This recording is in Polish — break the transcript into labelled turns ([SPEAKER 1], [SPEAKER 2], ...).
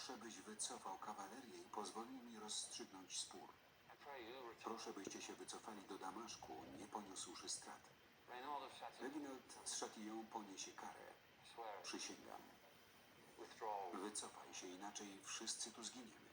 [SPEAKER 1] Proszę, byś wycofał kawalerię i pozwolił mi rozstrzygnąć spór. Proszę, byście się wycofali do Damaszku, nie poniósłszy strat. Reginald z Chatillon poniesie karę. Przysięgam. Wycofaj się, inaczej wszyscy tu zginiemy.